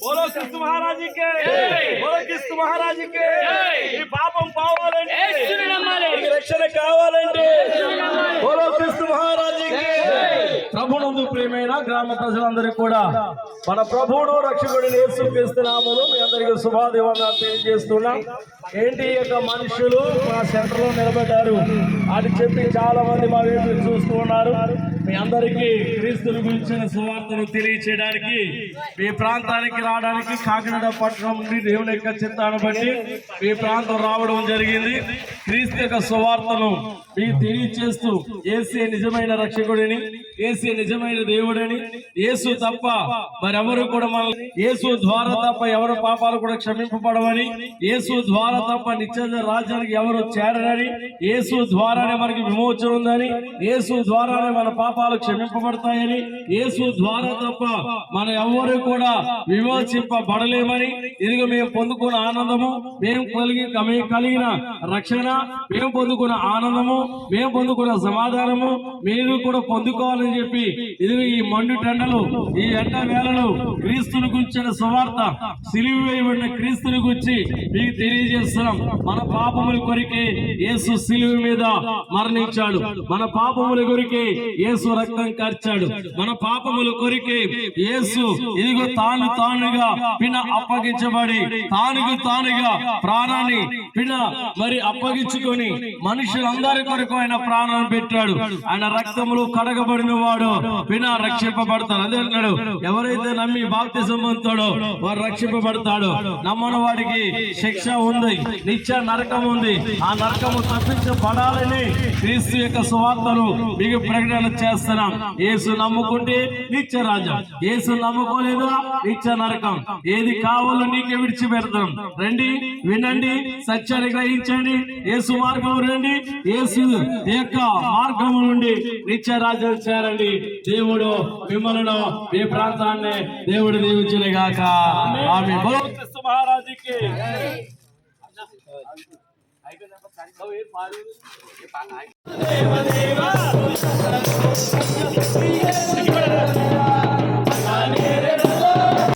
బోలో కృష్ణ బోలో కృష్ణ ఈ పాపం పోవాలంటే రక్షణ కావాలంటే బోలో కృష్ణ మహారాజు కే ప్రభునందు ప్రియమైన గ్రామ ప్రజలందరికీ కూడా మన ప్రభువును రక్షకుడిని యేసు మీ అందరికీ శుభాదివంగా తెలియజేస్తున్నాం. ఏంటి యొక్క మనుషులు మా సెంటర్లో నిలబడ్డారు. అది చెప్పి చాలా మంది మా వైపు చూస్తూ ఉన్నారు. మీ అందరికీ క్రీస్తుని గురించిన సువార్తను తెలియచేయడానికి మీ ప్రాంతానికి రావడానికి కాకినాడ పట్టణం నుండి దేవుని యొక్క చిత్తాన్ని బట్టి మీ ప్రాంతం రావడం జరిగింది. క్రీస్తు యొక్క సువార్తను మీకు తెలియచేస్తూ ఏసే నిజమైన రక్షకుడిని ఏసే నిజమైన దేవుడని యేసు తప్ప మరెవరు కూడా మన యేసు ద్వారా తప్ప ఎవరు పాపాలు కూడా క్షమింపబడవని యేసు ద్వారా తప్ప నిత్య రాజ్యానికి ఎవరు చేరరని యేసు ద్వారానే మనకి విమోచన ఉందని యేసు ద్వారానే మన పాప పాపాలు క్షమింపబడతాయని యేసు ద్వారా తప్ప మన ఎవరు కూడా విమోచింపబడలేమని. ఇదిగో మేము పొందుకున్న ఆనందము మేము కలిగి మేము కలిగిన రక్షణ మేము పొందుకున్న ఆనందము మేము పొందుకున్న సమాధానము మీరు కూడా పొందుకోవాలని చెప్పి ఇదిగో ఈ మండు టెండలు ఈ ఎండ వేళలు క్రీస్తుని గురించిన సువార్త సిలివి వేయబడిన క్రీస్తుని గురించి మీకు తెలియజేస్తున్నాం. మన పాపముల కొరికే యేసు సిలువ మీద మరణించాడు. మన పాపముల కొరికే యేసు రక్తం కార్చాడు. మన పాపముల కొరికే యేసు ఇదిగో తాను తానుగా పిన అప్పగించబడి తానుకు తానుగా ప్రాణాన్ని పిన మరి అప్పగించుకొని మనుషులందరి కొరకు ఆయన ప్రాణాన్ని పెట్టాడు. ఆయన రక్తములు కడగబడిన వాడు పిన రక్షింపబడతాడు. అదే అన్నాడు ఎవరైతే నమ్మి బాప్తి పొందుతాడో వారు రక్షింపబడతాడు. నమ్మన వాడికి శిక్ష ఉంది నిత్య నరకం ఉంది. ఆ నరకము తప్పించబడాలని క్రీస్తు యొక్క సువార్తను మీకు ప్రకటన చేస్తున్నాం యేసు నమ్ముకుంటే నిత్య రాజ్యం. యేసు నమ్ముకోలేదు? నిత్య నరకం. ఏది కావాలో నీకే విడిచిపెడతాం. రండి వినండి సత్యాన్ని గ్రహించండి. యేసు మార్గం రండి. యేసు యొక్క మార్గం నుండి నిత్య రాజ్యం చేరండి. దేవుడు మిమ్మల్ని మీ ప్రాంతాన్ని దేవుడు దీవించిన గాక ఆమె మహారాజుకి. కాలింది